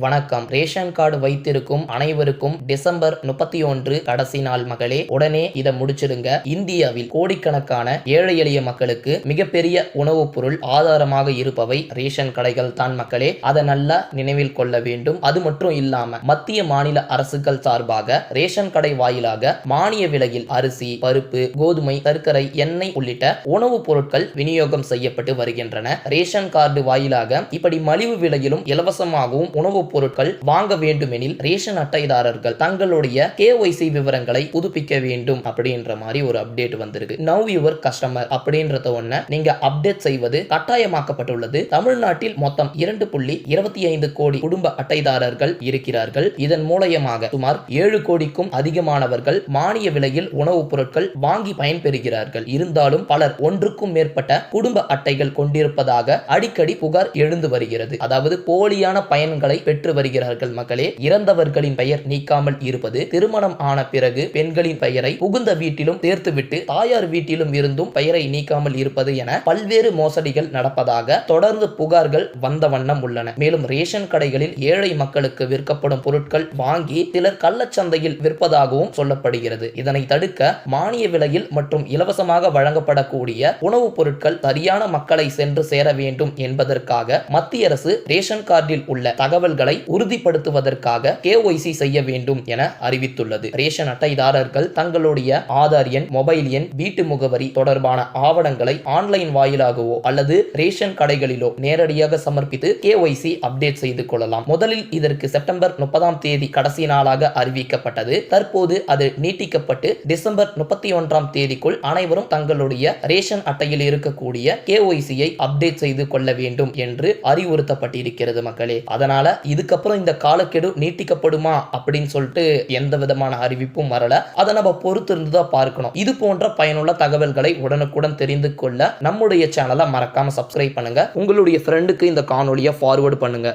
வணக்கம். Ration card வைத்திருக்கும் அனைவருக்கும் டிசம்பர் முப்பத்தி ஒன்று கடைசி நாள் மகளே உடனே இதை முடிச்சிடுங்க. இந்தியாவில் கோடிக்கணக்கான ஏழை எளிய மக்களுக்கு மிகப்பெரிய உணவுப் பொருள் ஆதாரமாக இருப்பவை ரேஷன் கடைகள் தான் மக்களே அதை நல்லா நினைவில் கொள்ள வேண்டும். அது மட்டும் இல்லாம மத்திய மாநில அரசுகள் சார்பாக ரேஷன் கடை வாயிலாக மானிய விலையில் அரிசி பருப்பு கோதுமை சர்க்கரை எண்ணெய் உள்ளிட்ட உணவுப் பொருட்கள் விநியோகம் செய்யப்பட்டு வருகின்றன. ரேஷன் கார்டு வாயிலாக இப்படி மலிவு விலையிலும் இலவசமாகவும் உணவு உணவுப் பொருட்கள் வாங்க வேண்டுமெனில் ரேஷன் அட்டைதாரர்கள் தங்களுடைய கேஒய்சி விவரங்களை புதுப்பிக்க வேண்டும் அப்படின்ற மாதிரி ஒரு அப்டேட் வந்திருக்கு. நவ் யுவர் கஸ்டமர் அப்படின்றத ஒன்ன நீங்க அப்டேட் செய்வது கட்டாயமாக்கப்பட்டுள்ளது. தமிழ்நாட்டில் மொத்தம் இரண்டு புள்ளி இருபத்தி ஐந்து கோடி குடும்ப அட்டைதாரர்கள் இருக்கிறார்கள். இதன் மூலயமாக சுமார் ஏழு கோடிக்கும் அதிகமானவர்கள் மானிய விலையில் உணவுப் பொருட்கள் வாங்கி பயன்பெறுகிறார்கள். இருந்தாலும் பலர் ஒன்றுக்கும் மேற்பட்ட குடும்ப அட்டைகள் கொண்டிருப்பதாக அடிக்கடி புகார் எழுந்து வருகிறது. அதாவது போலியான பயன்களை பெற்று வருகிறார்கள் மக்களே. இறந்தவர்களின் பெயர் நீக்காமல் இருப்பது திருமணம் ஆன பிறகு பெண்களின் பெயரை புகுந்த வீட்டிலும் சேர்த்துவிட்டு தாயார் வீட்டிலும் இருந்தும் பெயரை நீக்காமல் இருப்பது என பல்வேறு மோசடிகள் நடப்பதாக தொடர்ந்து புகார்கள் வந்த வண்ணம் உள்ளன. மேலும் ரேஷன் கடைகளில் ஏழை மக்களுக்கு விற்கப்படும் பொருட்கள் வாங்கி சிலர் கள்ளச்சந்தையில் விற்பதாகவும் சொல்லப்படுகிறது. இதனை தடுக்க மானிய விலையில் மற்றும் இலவசமாக வழங்கப்படக்கூடிய உணவுப் பொருட்கள் சரியான மக்களை சென்று சேர வேண்டும் என்பதற்காக மத்திய அரசு ரேஷன் கார்டில் உள்ள தகவல்களை உறுதிப்படுத்துவதற்காக கேஒய்சி செய்ய வேண்டும் என அறிவித்துள்ளது. ரேஷன் அட்டைதாரர்கள் தங்களுடைய ஆதார் எண் மொபைல் எண் வீட்டு முகவரி தொடர்பான ஆவணங்களை ஆன்லைன் வாயிலாகவோ அல்லது ரேஷன் கடைகளிலோ நேரடியாக சமர்ப்பித்து கேஒய்சி அப்டேட் செய்து கொள்ளலாம். முதலில் இதற்கு செப்டம்பர் முப்பதாம் தேதி கடைசி நாளாக அறிவிக்கப்பட்டது. தற்போது அது நீட்டிக்கப்பட்டு டிசம்பர் முப்பத்தி ஒன்றாம் தேதிக்குள் அனைவரும் தங்களுடைய ரேஷன் அட்டையில் இருக்கக்கூடிய கேஒய்சியை அப்டேட் செய்து கொள்ள வேண்டும் என்று அறிவுறுத்தப்பட்டிருக்கிறது மக்களே. அதனால இதுக்கப்புறம் இந்த காலக்கெடு நீட்டிக்கப்படுமா அப்படின்னு சொல்லிட்டு எந்த விதமான அறிவிப்பும் வரல. அதை நம்ம பொறுத்து இருந்துதான் பார்க்கணும். இது போன்ற பயனுள்ள தகவல்களை உடனுக்குடன் தெரிந்து கொள்ள நம்முடைய சேனலை மறக்காம சப்ஸ்கிரைப் பண்ணுங்க. உங்களுடைய ஃப்ரெண்டுக்கு இந்த காணொலியை ஃபார்வர்டு பண்ணுங்க.